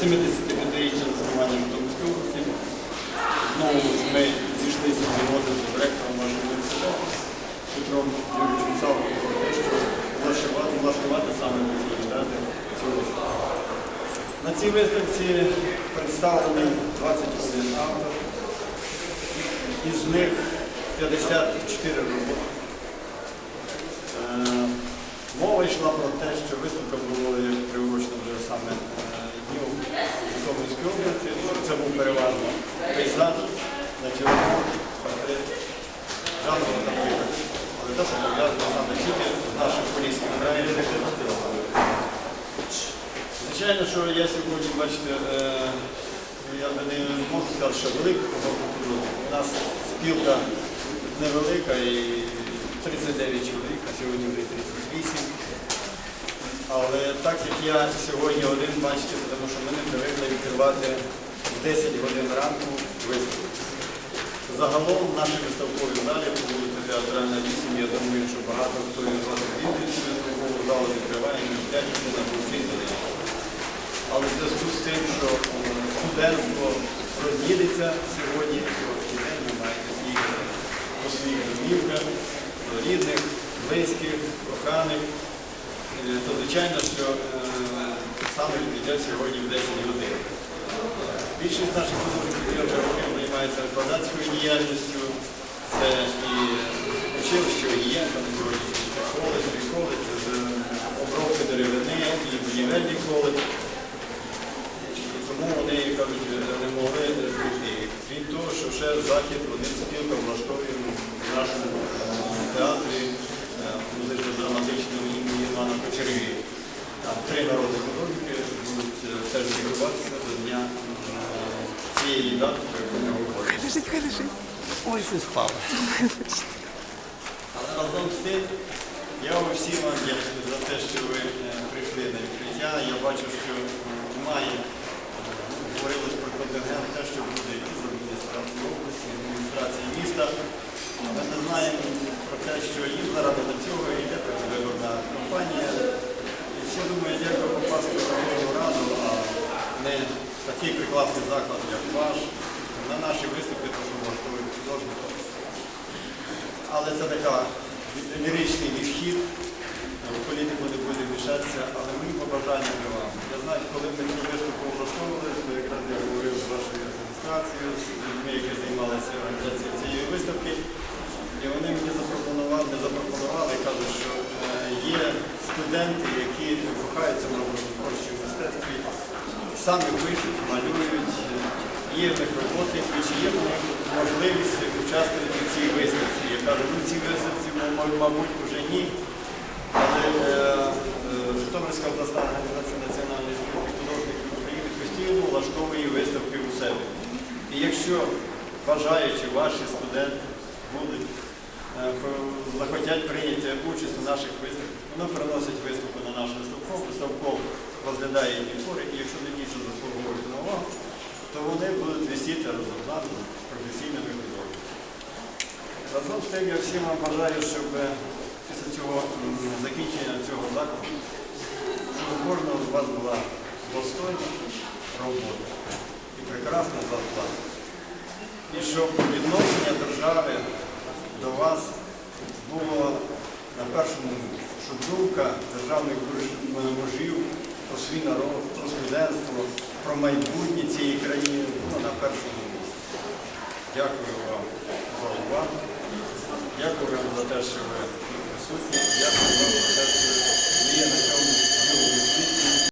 70 людей через в Житомирської області. Знову ми зійшлися з згоди з директором нашого університету Петром Юрійовичем Савковим, про те, що влаштувати саме відповідати цю виставку. На цій виставці представлені 21 автор, із них 54 роботи. Е, мова йшла про те, що виставка була приурочена вже саме. Житомирської області, це був переважно пейзаж, натюрморт, портрет, жанрова та вигляд. Але що пов'язано саме тільки з нашим поліським краєм. Звичайно, що я сьогодні, бачите, е, я би не можу сказати, що велика. У нас спілка невелика і 39 чоловік, а сьогодні вже 38. Але так як я сьогодні один, бачите, тому що ми не привикли відкривати в 10 годин ранку виставку. Загалом в нашій виставковій залі по вулиці Театральна 8, я думаю, що багато хто із вас відвідує виставкову залу відкриває не в 5 годин, а в 6 годин. Але в зв'язку з тим, що е, студентство роз'їдеться сьогодні, сьогодні день ви маєте їхати по своїх домівках, до рідних, близьких, коханих, то звичайно, що е, саме відбуття сьогодні в 10 годин. Більшість наших художників років займається викладацькою діяльністю. Це і училище Огієнка на сьогодні, коледж, і коледж з обробки деревини, і будівельний коледж. Тому вони кажуть, не могли прийти. Крім того, що ще захід один спілка влаштовує в нашому е, театрі е, імені Івана Кочергія. Там три народні художники будуть теж відбуватися до дня е, цієї дати, про яку ми говоримо. Лежить, хай лежить. Ой, щось впало. Але разом з тим, я вам всім вам вдячний за те, що ви е, прийшли на відкриття. Я бачу, що е, немає, е, говорилось про контингент, те, що буде і з адміністрації області, з адміністрації міста. Ми не знаємо про те, що їм заради до цього йде виборна кампанія. І всі думають, як би попасти в Верховну Раду, а не в такий прекрасний заклад, як ваш, на наші виступи, що влаштовують художники. Але це така ліричний відхід. В політику не буде мішатися, але мої побажання для вас. Я знаю, коли ми цю виступу влаштовували, то якраз я говорив з вашою адміністрацією, з людьми, які займалися організацією цієї виставки. І вони мені запропонували, не запропонували, кажуть, що е, є студенти, які кохаються в творчому мистецтві, самі пишуть, малюють, є в них роботи, чи є можливість участвувати в цій виставці. Я кажу, ну цій виставці, мабуть, вже ні. Але е, е, Житомирська обласна організація Національної спілки художників України постійно влаштовує виставки у себе. І якщо бажаючи ваші студенти будуть захотять прийняти участь у наших виставках, воно приносить виставку на наш виставков, виставков розглядає її твори, і якщо вони дійсно заслуговують на увагу, то вони будуть висіти разом з професійними художниками. Разом з тим я всім вам бажаю, щоб е, після цього закінчення цього закладу, щоб у кожного з вас була достойна робота і прекрасна зарплата. І щоб відношення держави до вас було на першому щоб думка державних мужів про свій народ, про студентство, про майбутнє цієї країни була на першому місці. Дякую вам за увагу. Дякую вам за те, що ви присутні. Дякую вам за те, що ви є на цьому